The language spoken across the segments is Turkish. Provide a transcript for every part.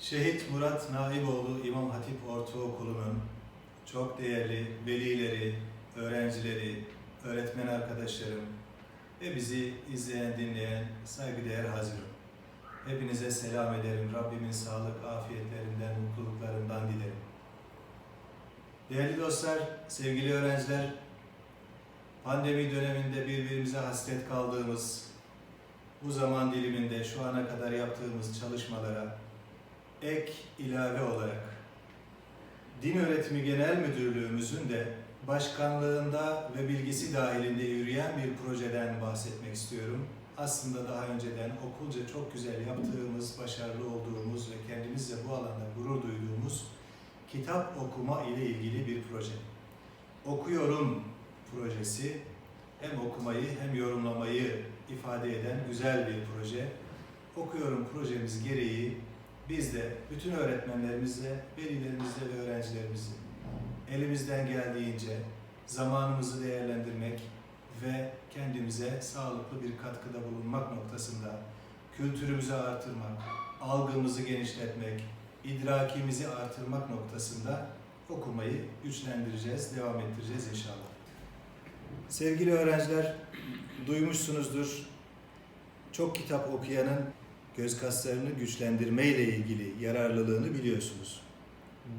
Şehit Murat Naiboğlu İmam Hatip Ortaokulu'nun çok değerli velileri, öğrencileri, öğretmen arkadaşlarım ve bizi izleyen, dinleyen saygıdeğer hazırım. Hepinize selam ederim. Rabbimin sağlık, afiyetlerinden, mutluluklarından dilerim. Değerli dostlar, sevgili öğrenciler, pandemi döneminde birbirimize hasret kaldığımız bu zaman diliminde şu ana kadar yaptığımız çalışmalara ek ilave olarak Din Öğretimi Genel Müdürlüğümüzün de başkanlığında ve bilgisi dahilinde yürüyen bir projeden bahsetmek istiyorum. Aslında daha önceden okulca çok güzel yaptığımız, başarılı olduğumuz ve kendimizle bu alanda gurur duyduğumuz kitap okuma ile ilgili bir proje. Okuyorum projesi hem okumayı hem yorumlamayı ifade eden güzel bir proje. Okuyorum projemiz gereği biz de bütün öğretmenlerimizle, velilerimizle ve öğrencilerimizle elimizden geldiğince zamanımızı değerlendirmek ve kendimize sağlıklı bir katkıda bulunmak noktasında kültürümüzü artırmak, algımızı genişletmek, idrakimizi artırmak noktasında okumayı güçlendireceğiz, devam ettireceğiz inşallah. Sevgili öğrenciler, duymuşsunuzdur. Çok kitap okuyanın göz kaslarını güçlendirme ile ilgili yararlılığını biliyorsunuz.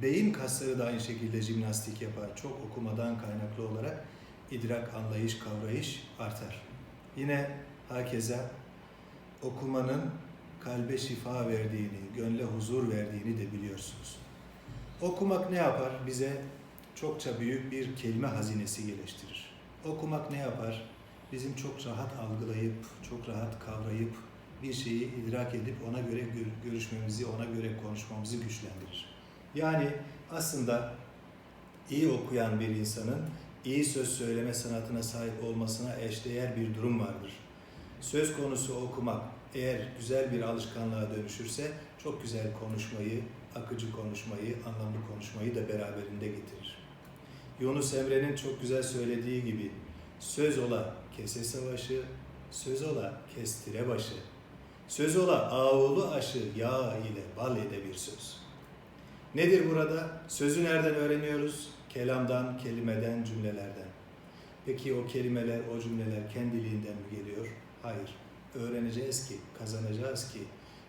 Beyin kasları da aynı şekilde jimnastik yapar. Çok okumadan kaynaklı olarak idrak, anlayış, kavrayış artar. Yine hakeza okumanın kalbe şifa verdiğini, gönle huzur verdiğini de biliyorsunuz. Okumak ne yapar? Bize çokça büyük bir kelime hazinesi geliştirir. Okumak ne yapar? Bizim çok rahat algılayıp, çok rahat kavrayıp, bir şeyi idrak edip ona göre gör- görüşmemizi, ona göre konuşmamızı güçlendirir. Yani aslında iyi okuyan bir insanın iyi söz söyleme sanatına sahip olmasına eşdeğer bir durum vardır. Söz konusu okumak eğer güzel bir alışkanlığa dönüşürse çok güzel konuşmayı, akıcı konuşmayı, anlamlı konuşmayı da beraberinde getirir. Yunus Emre'nin çok güzel söylediği gibi söz ola kese savaşı, söz ola kestire başı. Söz ola ağulu aşı yağ ile bal ile bir söz. Nedir burada? Sözü nereden öğreniyoruz? Kelamdan, kelimeden, cümlelerden. Peki o kelimeler, o cümleler kendiliğinden mi geliyor? Hayır. Öğreneceğiz ki, kazanacağız ki,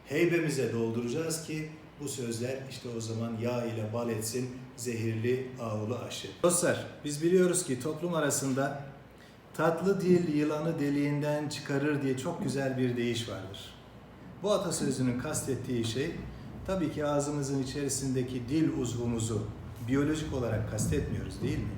heybemize dolduracağız ki bu sözler işte o zaman yağ ile bal etsin zehirli ağulu aşı. Dostlar biz biliyoruz ki toplum arasında tatlı dil yılanı deliğinden çıkarır diye çok güzel bir deyiş vardır. Bu atasözünün kastettiği şey tabii ki ağzımızın içerisindeki dil uzvumuzu biyolojik olarak kastetmiyoruz değil mi?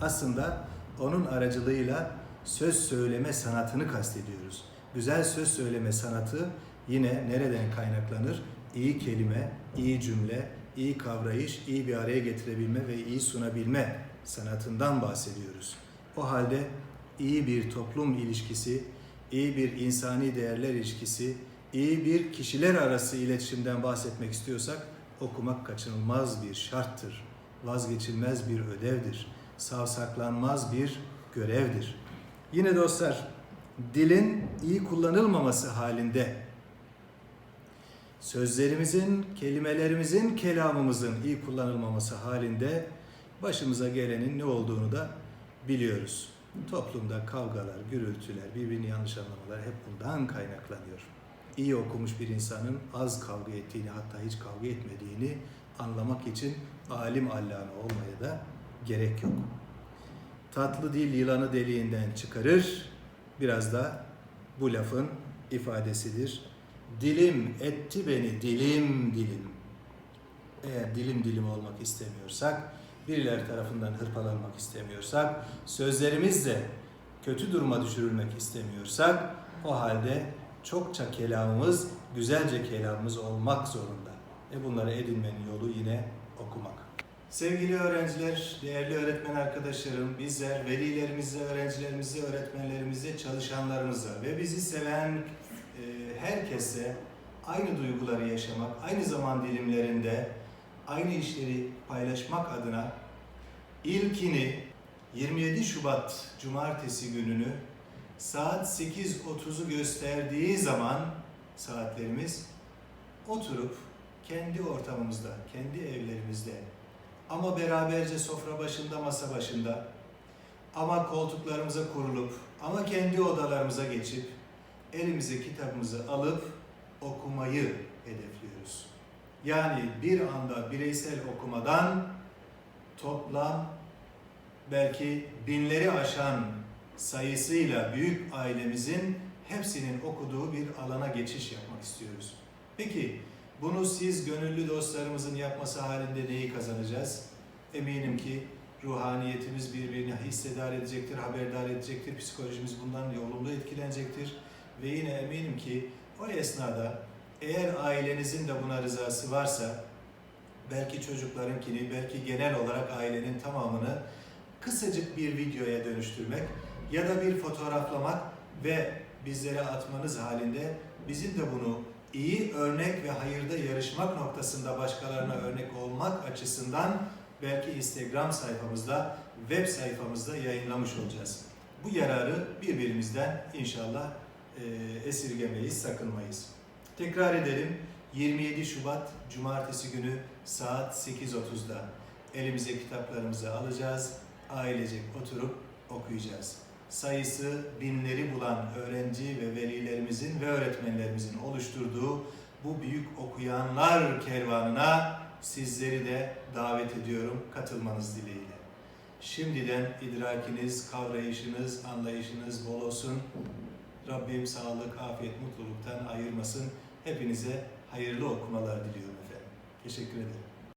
Aslında onun aracılığıyla söz söyleme sanatını kastediyoruz. Güzel söz söyleme sanatı yine nereden kaynaklanır? İyi kelime, iyi cümle, iyi kavrayış, iyi bir araya getirebilme ve iyi sunabilme sanatından bahsediyoruz. O halde iyi bir toplum ilişkisi, iyi bir insani değerler ilişkisi, iyi bir kişiler arası iletişimden bahsetmek istiyorsak okumak kaçınılmaz bir şarttır. Vazgeçilmez bir ödevdir. Savsaklanmaz bir görevdir. Yine dostlar, dilin iyi kullanılmaması halinde sözlerimizin, kelimelerimizin, kelamımızın iyi kullanılmaması halinde başımıza gelenin ne olduğunu da biliyoruz. Toplumda kavgalar, gürültüler, birbirini yanlış anlamalar hep bundan kaynaklanıyor. İyi okumuş bir insanın az kavga ettiğini hatta hiç kavga etmediğini anlamak için alim allame olmaya da gerek yok. Tatlı dil yılanı deliğinden çıkarır. Biraz da bu lafın ifadesidir. Dilim etti beni dilim dilim. Eğer dilim dilim olmak istemiyorsak, birileri tarafından hırpalanmak istemiyorsak, sözlerimizle kötü duruma düşürülmek istemiyorsak, o halde çokça kelamımız, güzelce kelamımız olmak zorunda. E bunları edinmenin yolu yine okumak. Sevgili öğrenciler, değerli öğretmen arkadaşlarım, bizler velilerimize, öğrencilerimize, öğretmenlerimize, çalışanlarımıza ve bizi seven e, herkese aynı duyguları yaşamak, aynı zaman dilimlerinde aynı işleri paylaşmak adına ilkini 27 Şubat Cumartesi gününü saat 8.30'u gösterdiği zaman saatlerimiz oturup kendi ortamımızda, kendi evlerimizde ama beraberce sofra başında, masa başında ama koltuklarımıza kurulup ama kendi odalarımıza geçip elimize kitabımızı alıp okumayı hedefliyoruz. Yani bir anda bireysel okumadan toplam belki binleri aşan sayısıyla büyük ailemizin hepsinin okuduğu bir alana geçiş yapmak istiyoruz. Peki bunu siz gönüllü dostlarımızın yapması halinde neyi kazanacağız? Eminim ki ruhaniyetimiz birbirini hissedar edecektir, haberdar edecektir, psikolojimiz bundan olumlu etkilenecektir. Ve yine eminim ki o esnada eğer ailenizin de buna rızası varsa belki çocuklarınkini, belki genel olarak ailenin tamamını kısacık bir videoya dönüştürmek ya da bir fotoğraflamak ve bizlere atmanız halinde bizim de bunu iyi örnek ve hayırda yarışmak noktasında başkalarına örnek olmak açısından belki Instagram sayfamızda, web sayfamızda yayınlamış olacağız. Bu yararı birbirimizden inşallah e, esirgemeyiz, sakınmayız. Tekrar edelim. 27 Şubat Cumartesi günü saat 8.30'da elimize kitaplarımızı alacağız. Ailecek oturup okuyacağız. Sayısı binleri bulan öğrenci ve velilerimizin ve öğretmenlerimizin oluşturduğu bu büyük okuyanlar kervanına sizleri de davet ediyorum katılmanız dileğiyle. Şimdiden idrakiniz, kavrayışınız, anlayışınız bol olsun. Rabbim sağlık, afiyet, mutluluktan ayırmasın. Hepinize hayırlı okumalar diliyorum efendim. Teşekkür ederim.